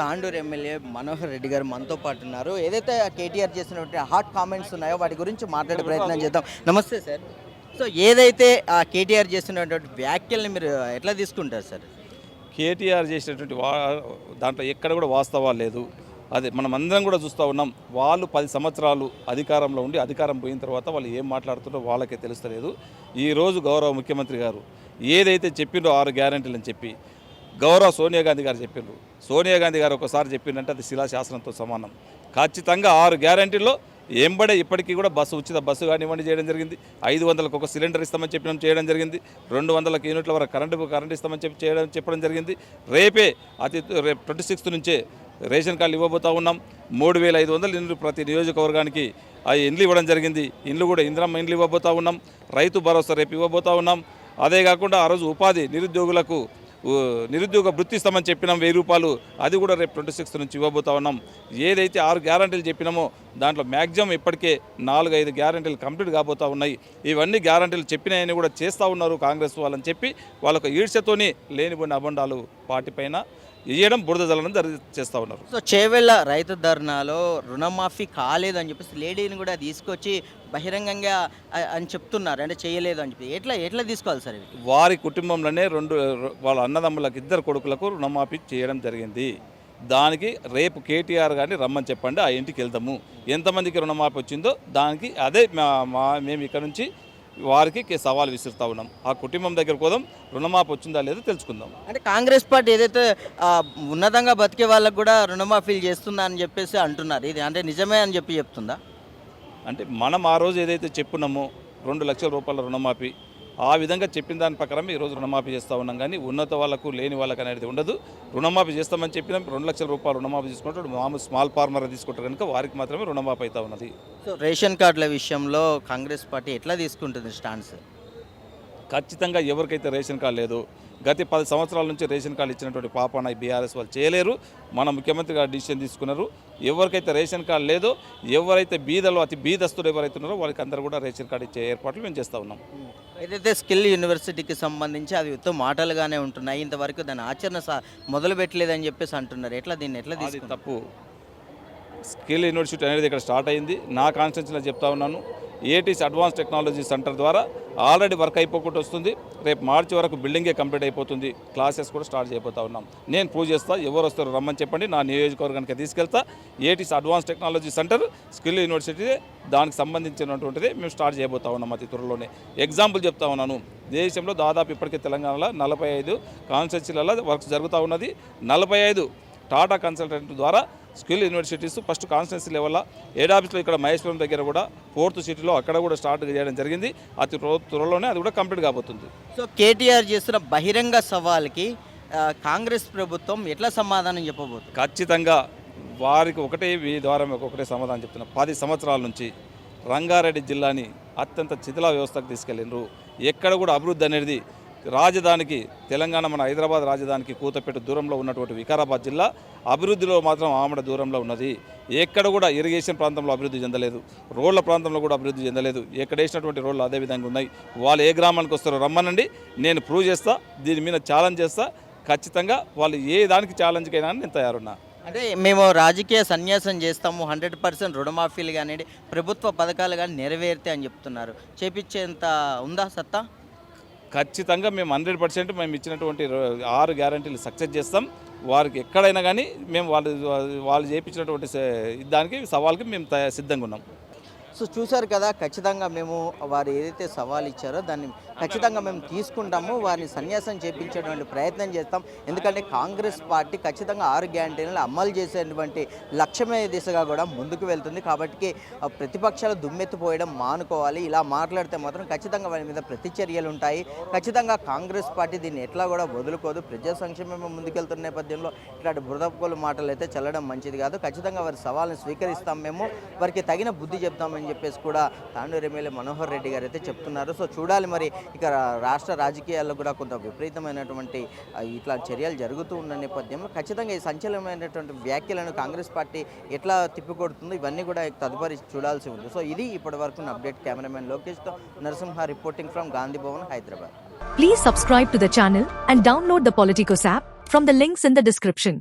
Tandur MLA Manohar Reddy గారు మనతో పాటు ఉన్నారు. ఏదైతే కేటీఆర్ చేసినటువంటి హాట్ కామెంట్స్ ఉన్నాయో వాటి గురించి మాట్లాడే ప్రయత్నం చేద్దాం. నమస్తే సార్. సో ఏదైతే ఆ కేటీఆర్ చేసినటువంటి వ్యాఖ్యల్ని మీరు ఎట్లా తీసుకుంటారు సార్? కేటీఆర్ చేసినటువంటి వా దాంట్లో ఎక్కడ కూడా వాస్తవాలు లేదు. అదే మనం అందరం కూడా చూస్తూ ఉన్నాం వాళ్ళు పది సంవత్సరాలు అధికారంలో ఉండి అధికారం పోయిన తర్వాత వాళ్ళు ఏం మాట్లాడుతున్నారో వాళ్ళకే తెలుస్తలేదు. ఈరోజు గౌరవ ముఖ్యమంత్రి గారు ఏదైతే చెప్పిండో ఆరు గ్యారంటీలు అని చెప్పి గౌరవ సోనియా గాంధీ గారు చెప్పిండ్రు. సోనియా గాంధీ గారు ఒకసారి చెప్పిండంటే అది శిలాశాసనంతో సమానం. ఖచ్చితంగా ఆరు గ్యారంటీల్లో ఎంబడే ఇప్పటికీ కూడా బస్సు ఉచిత బస్సు కానివ్వండి చేయడం జరిగింది. ఐదు వందలకు ఒక సిలిండర్ ఇస్తామని చెప్పడం చేయడం జరిగింది. రెండు వందల యూనిట్ల వరకు కరెంటు కరెంట్ ఇస్తామని చెప్పి చేయడం చెప్పడం జరిగింది. రేపే అతి రేపు ట్వంటీ సిక్స్త్ నుంచే రేషన్ కార్డులు ఇవ్వబోతా ఉన్నాం. మూడు వేల ఐదు వందల ఇండ్లు ప్రతి నియోజకవర్గానికి ఆ ఇండ్లు ఇవ్వడం జరిగింది. ఇండ్లు కూడా ఇంద్రమ్మ ఇండ్లు ఇవ్వబోతా ఉన్నాం. రైతు భరోసా రేపు ఇవ్వబోతా ఉన్నాం. అదే కాకుండా ఆ రోజు ఉపాధి నిరుద్యోగులకు నిరుద్యోగ వృత్తి ఇస్తామని చెప్పినాం వెయ్యి రూపాయలు. అది కూడా రేపు ట్వంటీ సిక్స్త్ నుంచి ఇవ్వబోతా ఉన్నాం. ఏదైతే ఆరు గ్యారంటీలు చెప్పినామో దాంట్లో మ్యాక్సిమం ఇప్పటికే నాలుగు ఐదు గ్యారంటీలు కంప్లీట్ కాబోతా ఉన్నాయి. ఇవన్నీ గ్యారంటీలు చెప్పినాయని కూడా చేస్తూ ఉన్నారు కాంగ్రెస్ వాళ్ళని చెప్పి వాళ్ళకు ఈడ్చతోని లేనిపోయిన అబండాలు పార్టీ పైన ఇయ్యడం బురద జల్లడం జరి చేస్తూ ఉన్నారు. సో చేవెళ్ళ రైతు ధర్నాలో రుణమాఫీ కాలేదని చెప్పేసి లేడీని కూడా తీసుకొచ్చి బహిరంగంగా అని చెప్తున్నారు. అంటే చేయలేదు అని చెప్పి. ఎట్లా ఎట్లా తీసుకోవాలి సార్ వారి కుటుంబంలోనే రెండు వాళ్ళ అన్నదమ్ములకు ఇద్దరు కొడుకులకు రుణమాఫీ చేయడం జరిగింది. దానికి రేపు కేటీఆర్ గారిని రమ్మని చెప్పండి ఆ ఇంటికి వెళ్దాము ఎంతమందికి రుణమాఫీ వచ్చిందో దానికి అదే మా మేము ఇక్కడ నుంచి వారికి సవాల్ విసురుతా ఉన్నాం. ఆ కుటుంబం దగ్గర పోదాం రుణమాఫీ వచ్చిందా లేదో తెలుసుకుందాం. అంటే కాంగ్రెస్ పార్టీ ఏదైతే ఉన్నతంగా బతికే వాళ్ళకు కూడా రుణమాఫీలు చేస్తుందా అని చెప్పేసి అంటున్నారు. ఇది అంటే నిజమే అని చెప్పి చెప్తుందా? అంటే మనం ఆ రోజు ఏదైతే చెప్పున్నామో రెండు లక్షల రూపాయల రుణమాఫీ ఆ విధంగా చెప్పిన దాని ప్రకారం ఈరోజు రుణమాఫీ చేస్తూ ఉన్నాం. కానీ ఉన్నత వాళ్ళకు లేని వాళ్ళకి అనేది ఉండదు. రుణమాఫీ చేస్తామని చెప్పినాం. రెండు లక్షల రూపాయలు రుణమాఫీ తీసుకుంటాడు. మామూలు స్మాల్ ఫార్మర్ తీసుకుంటారు కనుక వారికి మాత్రమే రుణమాఫీ అవుతా ఉన్నది. సో రేషన్ కార్డుల విషయంలో కాంగ్రెస్ పార్టీ ఎట్లా తీసుకుంటుంది స్టాండ్స్? ఖచ్చితంగా ఎవరికైతే రేషన్ కార్డు లేదు గత పది సంవత్సరాల నుంచి రేషన్ కార్డు ఇచ్చినటువంటి పాపన బీఆర్ఎస్ వాళ్ళు చేయలేరు. మన ముఖ్యమంత్రి గారు డిసిషన్ తీసుకున్నారు. ఎవరికైతే రేషన్ కార్డు లేదో ఎవరైతే బీదలో అతి బీదస్తులు ఎవరైతే ఉన్నారో వాళ్ళకి అందరూ కూడా రేషన్ కార్డు ఇచ్చే ఏర్పాట్లు మేము చేస్తూ ఉన్నాం. ఏదైతే స్కిల్ యూనివర్సిటీకి సంబంధించి అవి ఉత్తమ మాటలుగానే ఉంటున్నాయి ఇంతవరకు దాని ఆచరణ మొదలు పెట్టలేదని చెప్పేసి అంటున్నారు. ఎట్లా దీన్ని ఎట్లా అది తీసుకుంటారు తప్పు. స్కిల్ యూనివర్సిటీ అనేది ఇక్కడ స్టార్ట్ అయింది. నా కాన్స్టిట్యూన్సీలో చెప్తా ఉన్నాను. ఏటీస్ అడ్వాన్స్ టెక్నాలజీ సెంటర్ ద్వారా ఆల్రెడీ వర్క్ అయిపోకుండా వస్తుంది. రేపు మార్చి వరకు బిల్డింగే కంప్లీట్ అయిపోతుంది. క్లాసెస్ కూడా స్టార్ట్ చేయబోతా ఉన్నాం. నేను ప్రూవ్ చేస్తా ఎవరు వస్తారో రమ్మని చెప్పండి. నా నియోజకవర్గానికి తీసుకెళ్తా. ATCs advance technology centre skill university దానికి సంబంధించినటువంటిది మేము స్టార్ట్ చేయబోతా ఉన్నాం అతి త్వరలోనే. ఎగ్జాంపుల్ చెప్తా ఉన్నాను. దేశంలో దాదాపు ఇప్పటికే తెలంగాణలో నలభై ఐదు కాన్స్టిట్యూన్సీలలో వర్క్స్ జరుగుతూ ఉన్నది. నలభై ఐదు టాటా కన్సల్టెంట్ ద్వారా స్కిల్ యూనివర్సిటీస్ ఫస్ట్ కాన్స్టిట్యున్సీ లెవెల్లో హెడ్ ఆఫీస్లో ఇక్కడ మహేశ్వరం దగ్గర కూడా ఫోర్త్ సిటీలో అక్కడ కూడా స్టార్ట్ చేయడం జరిగింది. అతి త్వర- త్వరలోనే అది కూడా కంప్లీట్ కాబోతుంది. సో కేటీఆర్ చేస్తున్న బహిరంగ సవాల్కి కాంగ్రెస్ ప్రభుత్వం ఎట్లా సమాధానం చెప్పబోతుంది? ఖచ్చితంగా వారికి ఒకటే మీ ద్వారా ఒకటే సమాధానం చెప్తున్నా. పది సంవత్సరాల నుంచి రంగారెడ్డి జిల్లాని అత్యంత శిథిల వ్యవస్థకు తీసుకెళ్ళిండ్రు. ఎక్కడ కూడా అభివృద్ధి అనేది రాజధానికి తెలంగాణ మన హైదరాబాద్ రాజధానికి కూతపేట దూరంలో ఉన్నటువంటి వికారాబాద్ జిల్లా అభివృద్ధిలో మాత్రం ఆమడ దూరంలో ఉన్నది. ఎక్కడ కూడా ఇరిగేషన్ ప్రాంతంలో అభివృద్ధి చెందలేదు. రోడ్ల ప్రాంతంలో కూడా అభివృద్ధి చెందలేదు. ఎక్కడ వేసినటువంటి రోడ్లు అదే విధంగా ఉన్నాయి. వాళ్ళు ఏ గ్రామానికి వస్తారో రమ్మనండి. నేను ప్రూవ్ చేస్తా. దీని మీద ఛాలెంజ్ చేస్తా. ఖచ్చితంగా వాళ్ళు ఏ దానికి ఛాలెంజ్కైనా నేను తయారున్నా. అంటే మేము రాజకీయ సన్యాసం చేస్తాము. హండ్రెడ్ పర్సెంట్ రుణమాఫీలు కానివ్వండి ప్రభుత్వ పథకాలు కానీ నెరవేరితే అని చెప్తున్నారు. చేపించేంత ఉందా సత్తా? ఖచ్చితంగా మేము హండ్రెడ్ పర్సెంట్ మేము ఇచ్చినటువంటి ఆరు గ్యారంటీలు సక్సెస్ చేస్తాం. వారికి ఎక్కడైనా కానీ మేము వాళ్ళు వాళ్ళు చేయించినటువంటి దానికి సవాల్కి మేము సిద్ధంగా ఉన్నాం. సో చూశారు కదా ఖచ్చితంగా మేము వారు ఏదైతే సవాల్ ఇచ్చారో దాన్ని ఖచ్చితంగా మేము తీసుకుంటాము వారిని సన్యాసం చేపించేటువంటి ప్రయత్నం చేస్తాం. ఎందుకంటే కాంగ్రెస్ పార్టీ ఖచ్చితంగా ఆరు గ్యారంటీలను అమలు చేసేటువంటి లక్ష్యమే దిశగా కూడా ముందుకు వెళ్తుంది. కాబట్టి ప్రతిపక్షాలు దుమ్మెత్తిపోయడం మానుకోవాలి. ఇలా మాట్లాడితే మాత్రం ఖచ్చితంగా వారి మీద ప్రతిచర్యలు ఉంటాయి. ఖచ్చితంగా కాంగ్రెస్ పార్టీ దీన్ని ఎట్లా కూడా వదులుకోదు. ప్రజా సంక్షేమం ముందుకెళ్తున్న నేపథ్యంలో ఇట్లాంటి బురదపుకోలు మాటలు అయితే చల్లడం మంచిది కాదు. ఖచ్చితంగా వారి సవాల్ని స్వీకరిస్తాం మేము. వారికి తగిన బుద్ధి చెప్తామని చెప్పేసి కూడా తాండూరు ఎమ్మెల్యే మనోహర్ రెడ్డి గారు అయితే చెప్తున్నారు. సో చూడాలి మరి ఇక రాష్ట్ర రాజకీయాల్లో కూడా కొంత విపరీతమైనటువంటి ఇట్లా చర్యలు జరుగుతూ ఉన్న నేపథ్యంలో ఖచ్చితంగా ఈ సంచలనమైనటువంటి వ్యాఖ్యలను కాంగ్రెస్ పార్టీ ఎట్లా తిప్పికొడుతుందో ఇవన్నీ కూడా తదుపరి చూడాల్సి ఉంది. సో ఇది ఇప్పటి వరకు update. Cameraman లోకేష్తో Narasimha reporting from Gandhi Bhavan Hyderabad. Please subscribe to the channel and download the Politicos app from the links in the description